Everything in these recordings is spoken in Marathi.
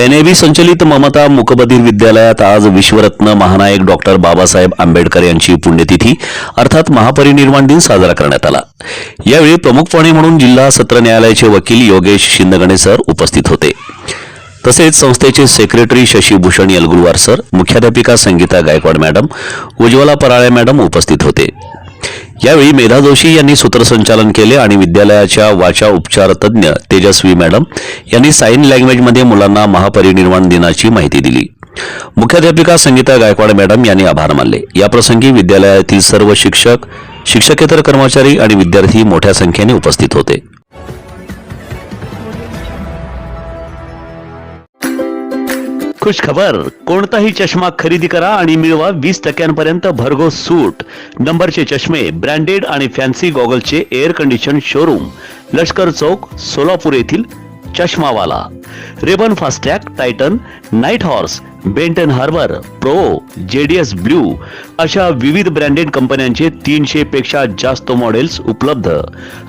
एनएबी संचलित ममता मुकबधीर विद्यालयात आज विश्वरत्न महानायक डॉक्टर बाबासाहेब आंबेडकर यांची पुण्यतिथी अर्थात महापरिनिर्वाण दिन साजरा करण्यात आला. यावेळी प्रमुख पाहुणे म्हणून जिल्हा सत्र न्यायालयाचे वकील योगेश शिंदगणे सर उपस्थित होते. तसेच संस्थेचे सेक्रेटरी शशीभूषण यलगुलवार सर मुख्याध्यापिका संगीता गायकवाड मॅडम उज्ज्वला पराळे मॅडम उपस्थित होते. यावेळी मेधा जोशी यांनी सूत्रसंचालन केले आणि विद्यालयाच्या वाचा उपचार तज्ज्ञ तेजस्वी मॅडम यांनी साईन लँग्वेजमध्ये मुलांना महापरिनिर्वाण दिनाची माहिती दिली. मुख्याध्यापिका संगीता गायकवाड मॅडम यांनी आभार मानले. याप्रसंगी विद्यालयातील सर्व शिक्षक शिक्षकेतर कर्मचारी आणि विद्यार्थी मोठ्या संख्येने उपस्थित होते. खुश खबर कोणताही चष्मा खरेदी करा आणि मिळवा वीस टक्क्यांपर्यंत भरघोस सूट. नंबरचे चष्मे ब्रँडेड आणि fancy गॉगलचे air condition showroom Lashkar Chowk Solapur येथील Chashmawala. Ray-Ban Fastrack Titan night horse Benton Harbour pro JDS blue अशा विविध ब्रँडेड कंपन्यांचे तीनशे पेक्षा जास्त मॉडेल्स उपलब्ध.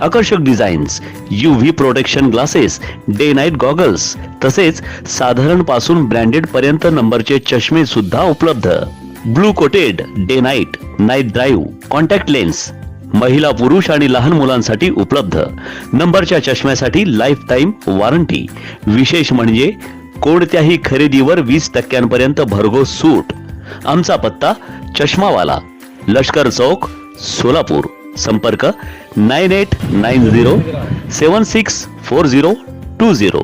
आकर्षक designs U V protection glasses day night goggles तसेच साधारणपासून ब्रँडेड पर्यंत नंबरचे चष्मे सुद्धा उपलब्ध. Blue coated day night night drive contact lens महिला पुरुष आणि लहान मुलांसाठी उपलब्ध. नंबरच्या चष्म्यासाठी लाईफ टाईम वॉरंटी विशेष म्हणजे कोणत्याही खरेदीवर वीस टक्क्यांपर्यंत भरघोस सूट. आमचा पत्ता चष्मावाला लष्कर चौक सोलापूर. संपर्क nine eight nine zero seven six four zero two zero.